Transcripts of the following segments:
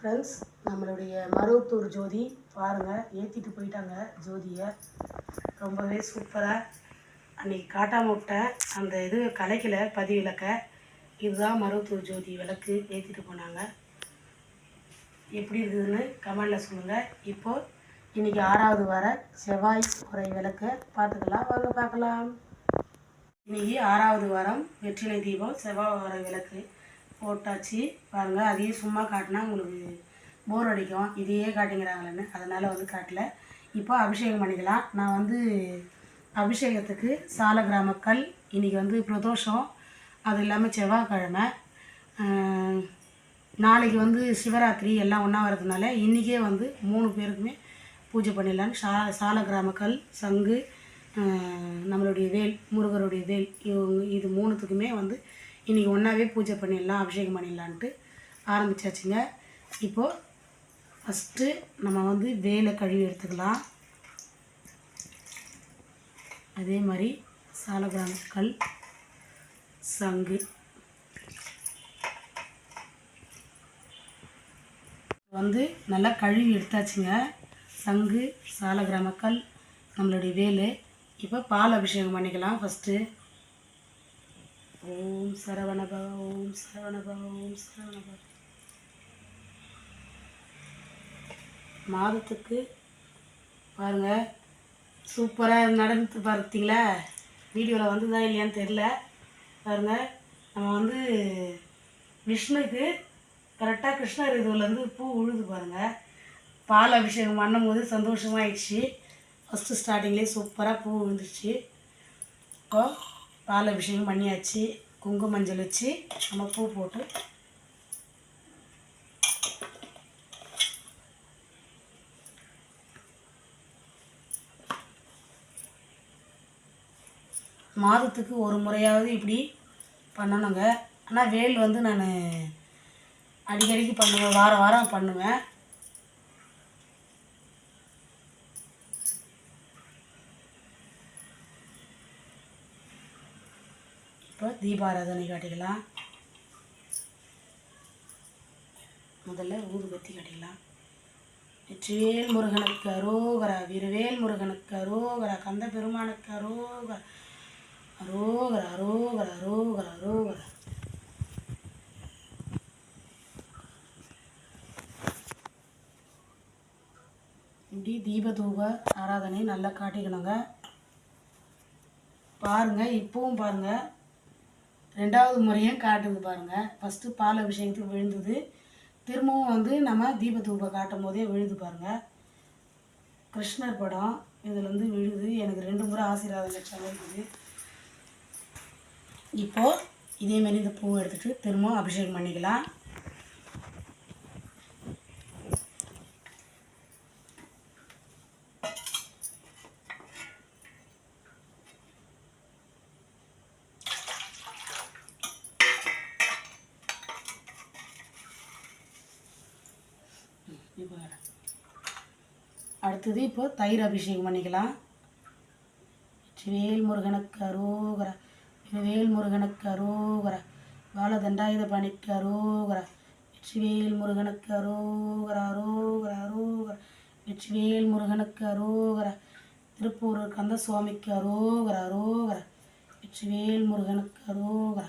Friends நம்மளுடைய மருவத்தூர் ஜோதி பாருங்கள் ஏற்றிட்டு போயிட்டாங்க ஜோதியை. ரொம்பவே சூப்பராக அன்றைக்கி காட்டாமல் விட்டேன் அந்த இது கலைக்கல பதி விளக்க இதுதான் மருவத்தூர் ஜோதி விளக்கு ஏற்றிட்டு போனாங்க. எப்படி இருக்குதுன்னு கமெண்டில் சொல்லுங்கள் இப்போது இன்றைக்கி ஆறாவது வார செவ்வாய் உரை விளக்க பார்த்துக்கலாம். வாங்க பார்க்கலாம். இன்னைக்கு ஆறாவது வாரம் வெற்றிலை தீபம் செவ்வாய் வர விளக்கு போட்டாச்சு. பாருங்கள் அதையே சும்மா காட்டினா உங்களுக்கு போர் அடிக்கும். இதையே காட்டிங்கிறாங்களேன்னு. அதனால் வந்து காட்டல. இப்போ அபிஷேகம் பண்ணிக்கலாம். நான் வந்து அபிஷேகத்துக்கு சால கிராமக்கல் இன்றைக்கி வந்து பிரதோஷம். அது இல்லாமல் செவ்வாய்க்கிழமை. நாளைக்கு வந்து சிவராத்திரி எல்லாம் ஒன்றா வரதுனால இன்றைக்கே வந்து மூணு பேருக்குமே பூஜை பண்ணிடலான்னு சா சால கிராமக்கல் சங்கு நம்மளுடைய வேல் முருகருடைய வேல் இவங்க இது மூணுத்துக்குமே வந்து இன்றைக்கி ஒன்றாவே பூஜை பண்ணிடலாம் அபிஷேகம் பண்ணிடலான்ட்டு ஆரம்பிச்சாச்சுங்க. இப்போது ஃபஸ்ட்டு நம்ம வந்து வேலை கழுவி எடுத்துக்கலாம். அதே மாதிரி சாலகிராமக்கல் சங்கு. வந்து நல்லா கழுவி எடுத்தாச்சுங்க. சங்கு சாலகிராமக்கல் நம்மளுடைய வேலு. இப்போ பால் அபிஷேகம் பண்ணிக்கலாம் ஃபஸ்ட்டு ஓம் சரவணபவ ஓம் சரவணபவ ஓம் சரவணபவ. மாதத்துக்கு பாருங்கள் சூப்பராக நடந்து பார்த்தீங்களா? வீடியோவில் வந்துதா இல்லையான்னு தெரில பாருங்கள் நம்ம வந்து விஷ்ணுக்கு கரெக்டாக கிருஷ்ணர் இதுலேருந்து பூ உழுது பாருங்கள் பால் அபிஷேகம் பண்ணும்போது சந்தோஷமாகிடுச்சு ஃபஸ்ட்டு ஸ்டார்டிங்லேயே சூப்பராக பூ விழுந்துருச்சு. இப்போ பால் அபிஷேகம் பண்ணியாச்சு குங்கும மஞ்சள் வச்சு நம்ம பூ போட்டு. மாதத்துக்கு ஒரு முறையாவது இப்படி பண்ணணுங்க. ஆனால் வேல் வந்து நான் அடிக்கடிக்கு பண்ணுவேன் வாரம் வாரம் பண்ணுவேன். இப்போ தீபாராதனை காட்டிக்கலாம் முதல்ல ஊதுபத்தி காட்டிக்கலாம் வெற்றிவேல் முருகனுக்கு அரோகரா வீரவேல் முருகனுக்கு அரோகரா கந்த பெருமானுக்கு அரோகரா அரோகரா அரோகரா அரோகரா அரோகரா. இப்படி தீபதூப ஆராதனை நல்லா காட்டிக்கணுங்க. பாருங்க இப்போவும் பாருங்க. ரெண்டாவது முறையும் காட்டுது பாருங்கள் ஃபஸ்ட்டு பால் அபிஷேகத்துக்கு விழுந்தது. திரும்பவும் வந்து நம்ம தீபத்தூபை காட்டும் போதே விழுது பாருங்கள் கிருஷ்ணர் படம். இதில் வந்து விழுது. எனக்கு ரெண்டு முறை ஆசீர்வாதம் லட்சம் இருக்குது. இப்போது இதேமாரி இந்த பூவை எடுத்துகிட்டு திரும்பவும் அபிஷேகம் பண்ணிக்கலாம். இப்போ அடுத்தது இப்போ தயிர் அபிஷேகம் பண்ணிக்கலாம். வேல் முருகனுக்கு அரோகர வேல் முருகனுக்கு அரோகர வாழ தண்டாயுத பணிக்கு அரோகர வெற்றிவேல் முருகனுக்கு அரோகர அரோகர அரோகர வெற்றிவேல் முருகனுக்கு அரோகர திருப்பூர் கந்த சுவாமிக்கு அரோகர அரோகர வெற்றிவேல் முருகனுக்கு அரோகரா.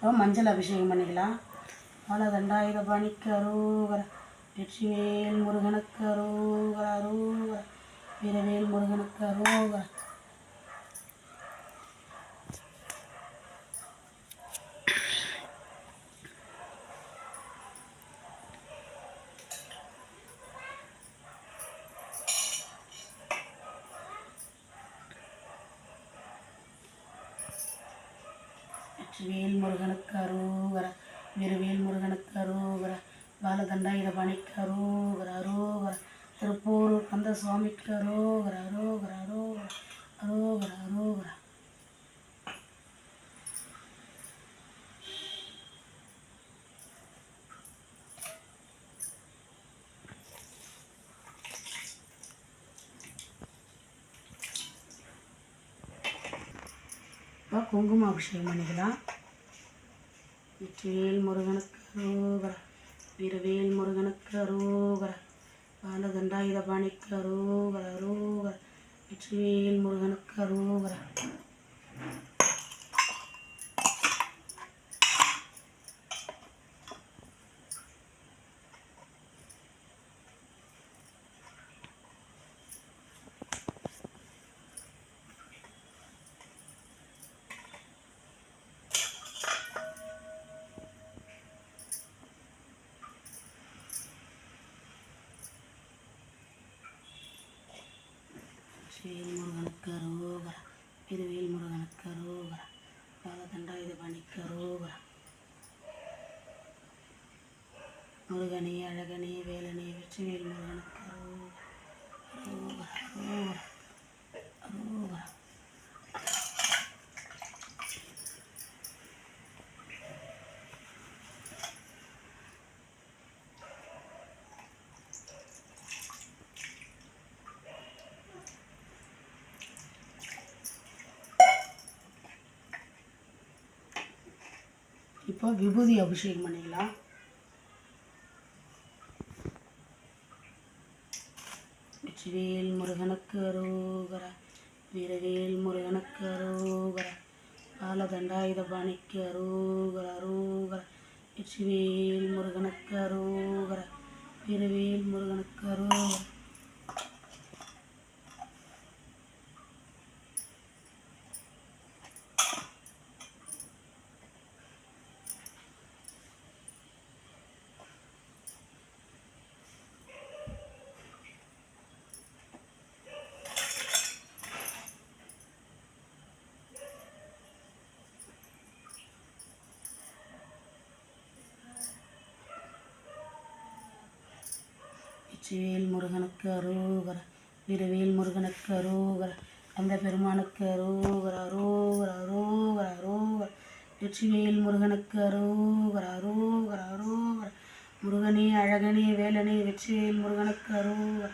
இப்போ மஞ்சள் அபிஷேகம் பண்ணிக்கலாம். பல தண்டாயுத பணிக்கு அரோகர. வெற்றிவேல் முருகனுக்கு அரோகர அரோகர. வீரவேல் முருகனுக்கு அரோகர. வேல் முருகனுக்கு அரோகர வீரவேல் முருகனுக்கு அரோகர பாலதண்டாயுத பணிக்கு அரோகர அரோகர திருப்பூர் கந்த சுவாமிக்கு அரோகர அரோகர அரோகர அரோகர அரோகர இப்போ அபிஷேகம் பண்ணிக்கலாம். வெற்றிவேல் முருகனுக்கு அரோகர வீரவேல் முருகனுக்கு அரோகர பாலதண்டாயுத பாணிக்கு அரோகர அரோகர வெற்றிவேல் முருகனுக்கு அரோகர. வெற்றிவேல் முருகனுக்கு அரோகர. வீரவேல் முருகனுக்கு அரோகர. பாலதண்டாயுத பணிக்கு அரோகர. முருகனே அழகனே வேலனே வெற்றிவேல் முருகனுக்கு அரோகர. அரோகர அரோகர. இப்போ விபூதி அபிஷேகம் பண்ணிக்கலாம். வெற்றிவேல் முருகனுக்கு அரோகர வீரவேல் முருகனுக்கு அரோகர பாலதண்டாயுத பாணிக்கு அரோகர அரோகர. வெற்றிவேல் முருகனுக்கு அரோகர வீரவேல் முருகனுக்கு அரோகர. வெற்றிவேல் முருகனுக்கு அரோகர வீரவேல் முருகனுக்கு அரோகர அந்த பெருமானுக்கு அரோகர அரோகர அரோகர அரோகர வெற்றிவேல் முருகனுக்கு அரோகர அரோகர அரோகர முருகனே அழகனே வேலனே வெற்றிவேல் முருகனுக்கு அரோகர.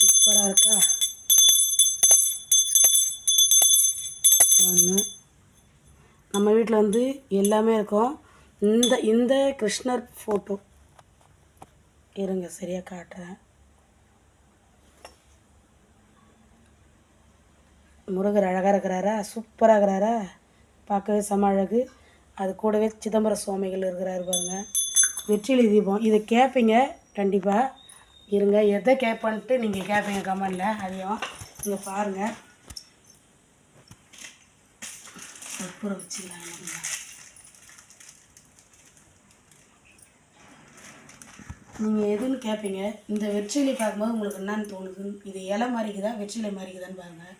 சூப்பராக இருக்கா? பாருங்க நம்ம வீட்டில் வந்து எல்லாமே இருக்கும். இந்த இந்த கிருஷ்ணர் ஃபோட்டோ இருங்க சரியாக காட்டுறேன். முருகர் அழகாக இருக்கிறாரா? சூப்பராக இருக்கிறாரா? பார்க்கவே செம அழகு. அது கூடவே சிதம்பர சுவாமிகள் இருக்கிறாரு பாருங்கள் வெற்றிலை தீபம். இதை கேட்பீங்க கண்டிப்பாக இருங்க எதை கேட்பன்ட்டு நீங்கள் கேட்பீங்க கமெண்டில் அதையும் நீங்கள் பாருங்கள் கற்பூரம் வச்சுக்கலாம் நீங்கள் எதுன்னு கேட்பீங்க இந்த வெற்றிலை பார்க்கும்போது உங்களுக்கு என்னன்னு தோணுது? இது இலை மாதிரிக்குதா வெற்றிலை மாதிரிக்குதான்னு பாருங்கள்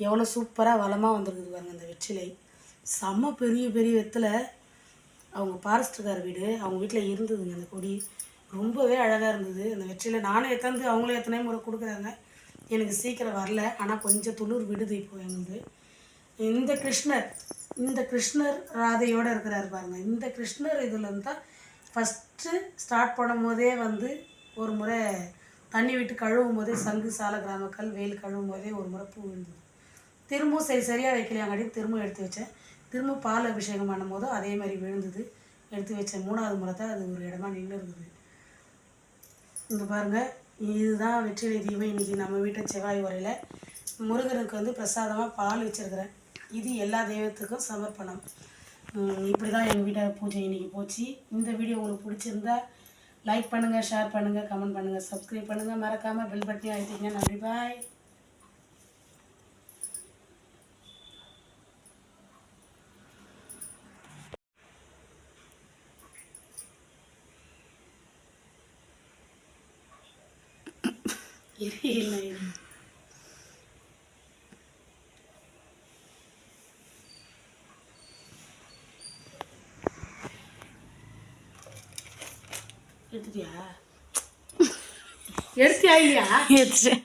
எவ்வளோ சூப்பராக வளமாக வந்திருக்குது பாருங்க இந்த வெற்றிலை. செம்ம பெரிய பெரிய வெத்தில் அவங்க பாரஸ்டர்கார் வீடு அவங்க வீட்டில் இருந்ததுங்க அந்த கொடி. ரொம்பவே அழகாக இருந்தது. அந்த வெற்றியில் நானும் எத்தாந்து அவங்களும் எத்தனை முறை கொடுக்குறாங்க. எனக்கு சீக்கிரம் வரல. ஆனால் கொஞ்சம் துளிர் விடுது இப்போ எங்களுக்கு இந்த கிருஷ்ணர் இந்த கிருஷ்ணர் ராதையோடு இருக்கிறாரு பாருங்க. இந்த கிருஷ்ணர் இதில் தான் ஃபஸ்ட்டு ஸ்டார்ட் பண்ணும் போதே வந்து ஒரு முறை தண்ணி விட்டு கழுவும் போதே சங்கு சால கிராமக்கல் வெயில் கழுவும் போதே ஒரு முறை பூ விழுந்தது. திரும்பவும் சரி சரியாக வைக்கலையாங்காட்டி திரும்ப எடுத்து வச்சேன். திரும்ப பால் அபிஷேகம் பண்ணும்போதும் அதே மாதிரி விழுந்தது. எடுத்து வச்சேன் மூணாவது முறை தான் அது ஒரு இடமா நின்று இருந்தது இங்கே பாருங்கள் இதுதான் வெற்றிலை தீபம். இன்றைக்கி நம்ம வீட்டு செவ்வாய் உரையில் முருகனுக்கு வந்து பிரசாதமாக பால் வச்சுருக்கிறேன். இது எல்லா தெய்வத்துக்கும் சமர்ப்பணம். இப்படி தான் எங்கள் வீட்டை பூஜை இன்றைக்கி போச்சு. இந்த வீடியோ உங்களுக்கு பிடிச்சிருந்தா லைக் பண்ணுங்கள் ஷேர் பண்ணுங்கள் கமெண்ட் பண்ணுங்கள் சப்ஸ்கிரைப் பண்ணுங்கள் மறக்காமல் பெல் பட்டனையும் அழுத்திங்க நன்றி பாய் இல்லை எடுத்துட்டியா? எடுத்தியா இல்லையா? எடுத்துட்டேன்.